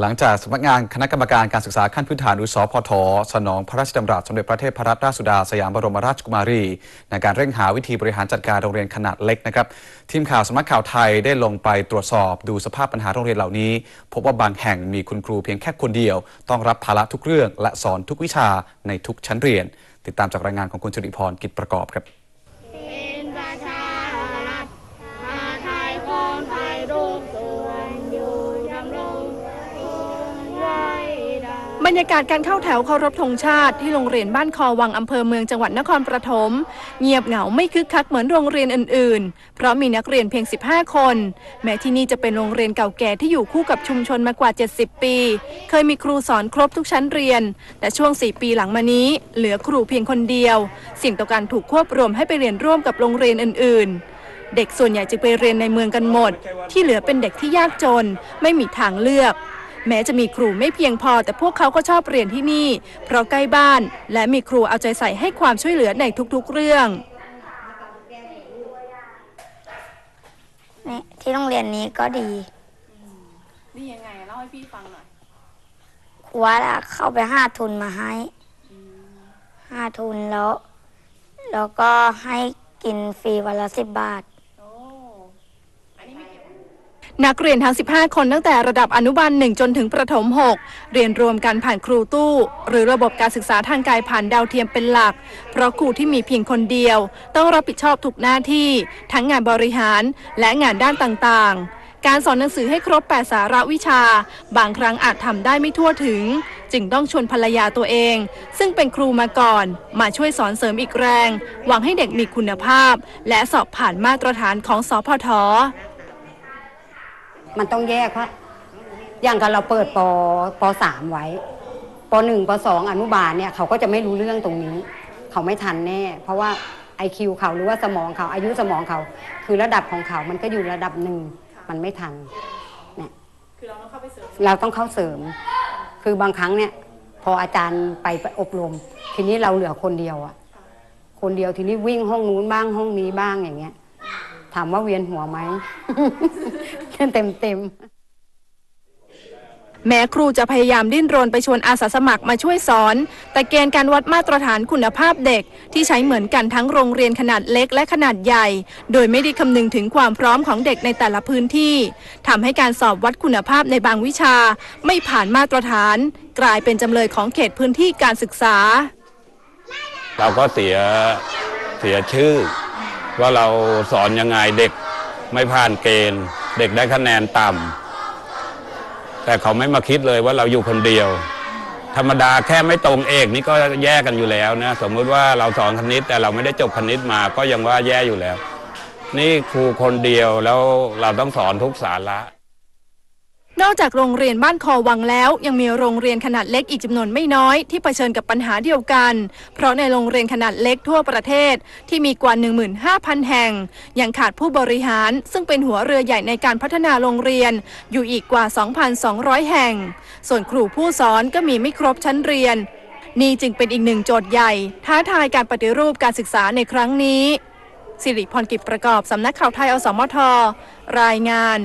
หลังจากสำนักงานคณะกรรมการการศึกษาขั้นพื้นฐานหรือสพทสนองพระราชดำรัส สมเด็จพระเทพรัตนราชสุดาสยามบรมราชกุมารี ในการเร่งหาวิธีบริหารจัดการโรงเรียนขนาดเล็กนะครับ ทีมข่าวสำนักข่าวไทยได้ลงไปตรวจสอบดูสภาพปัญหาโรงเรียนเหล่านี้ พบว่าบางแห่งมีคุณครูเพียงแค่คนเดียว ต้องรับภาระทุกเรื่อง และสอนทุกวิชาในทุกชั้นเรียน ติดตามจากรายงานของคุณจริพรกิจประกอบครับ บรรยากาศการเข้าแถวเคารพธงชาติที่โรงเรียนบ้านคอวังอำเภอเมืองจังหวัดนครปฐมเงียบเหงาไม่คึกคักเหมือนโรงเรียนอื่น ๆ เพราะมีนักเรียนเพียง 15 คน แม้ที่นี่จะเป็นโรงเรียนเก่าแก่ที่อยู่คู่กับชุมชนมากว่า 70 ปี เคยมีครูสอนครบทุกชั้นเรียน แต่ช่วง 4 ปีหลังมานี้ เหลือครูเพียงคนเดียวสิ่งต่อการถูกควบรวมให้ไปเรียนร่วมกับโรงเรียนอื่น ๆเด็กส่วนใหญ่จะไปเรียนในเมืองกันหมด ที่เหลือเป็นเด็กที่ยากจน ไม่มีทางเลือก แม้จะมีครูไม่เพียงพอ แต่พวกเขาก็ชอบเรียนที่นี่ เพราะใกล้บ้าน และมีครูเอาใจใส่ให้ความช่วยเหลือในทุกๆเรื่องนี่ที่โรงเรียนนี้ก็ดี นี่ยังไงเล่าให้พี่ฟังหน่อยครูว่าเข้าไปห้าทุนมาให้ห้าทุนแล้ว แล้วก็ให้กินฟรีวันละสิบบาท นักเรียนทั้ง 15 คนตั้งแต่ระดับอนุบาล 1 จนถึงประถม 6 เรียนรวมกันผ่านครูตู้ หรือระบบการศึกษาทางกายผ่านดาวเทียมเป็นหลัก เพราะครูที่มีเพียงคนเดียว ต้องรับผิดชอบทุกหน้าที่ ทั้งงานบริหารและงานด้านต่างๆการสอนหนังสือให้ครบ 8 สาระวิชา บางครั้งอาจทำได้ไม่ทั่วถึง จึงต้องชวนภรรยาตัวเอง ซึ่งเป็นครูมาก่อน มาช่วยสอนเสริมอีกแรง หวังให้เด็กมีคุณภาพ และสอบผ่านมาตรฐานของสพท มันต้องแยกว่าอย่างกับเราเปิดปปสามไว้ปหนึ่งปสองอนุบาลเนี่ยเขาก็จะไม่รู้เรื่องตรงนี้ เขาไม่ทันแน่ เพราะว่าไอคิวเขาหรือว่าสมองเขาอายุสมองเขา คือระดับของเขามันก็อยู่ระดับหนึ่งมันไม่ทันเนี่ยเราต้องเข้าเสริม คือบางครั้งเนี่ย พออาจารย์ไปอบรม ทีนี้เราเหลือคนเดียวอะคนเดียวทีนี้วิ่งห้องนู้นบ้างห้องนี้บ้างอย่างเงี้ย ถามว่าเวียนหัวไหม เต็มเต็มๆแม้ครูจะพยายามดิ้นรนไปชวนอาสาสมัครมาช่วยสอน แต่เกณฑ์การวัดมาตรฐานคุณภาพเด็ก ที่ใช้เหมือนกันทั้งโรงเรียนขนาดเล็กและขนาดใหญ่ โดยไม่ได้คำนึงถึงความพร้อมของเด็กในแต่ละพื้นที่ทำให้การสอบวัดคุณภาพในบางวิชา ไม่ผ่านมาตรฐาน กลายเป็นจำเลยของเขตพื้นที่การศึกษา เราก็เสียเสียชื่อ ว่าเราสอนยังไงเด็กไม่ผ่านเกณฑ์ เด็กได้คะแนนต่ำแต่เขาไม่มาคิดเลยว่าเราอยู่คนเดียว ธรรมดาแค่ไม่ตรงเอกนี่ก็แย่กันอยู่แล้วนะสมมุติว่าเราสอนคณิตแต่เราไม่ได้จบคณิตมาก็ยังว่าแย่อยู่แล้ว นี่ครูคนเดียวแล้วเราต้องสอนทุกสาระ นอกจากโรงเรียนบ้านคอวังแล้ว ยังมีโรงเรียนขนาดเล็กอีกจำนวนไม่น้อยที่เผชิญกับปัญหาเดียวกัน เพราะในโรงเรียนขนาดเล็กทั่วประเทศที่มีกว่า 15,000 แห่ง ยังขาดผู้บริหาร ซึ่งเป็นหัวเรือใหญ่ในการพัฒนาโรงเรียนอยู่อีกกว่า 2,200 แห่ง ส่วนครูผู้สอนก็มีไม่ครบชั้นเรียน นี่จึงเป็นอีกหนึ่งโจทย์ใหญ่ ท้าทายการปฏิรูปการศึกษาในครั้งนี้สิริพรกิจประกอบสำนักข่าวไทยอสมทรายงาน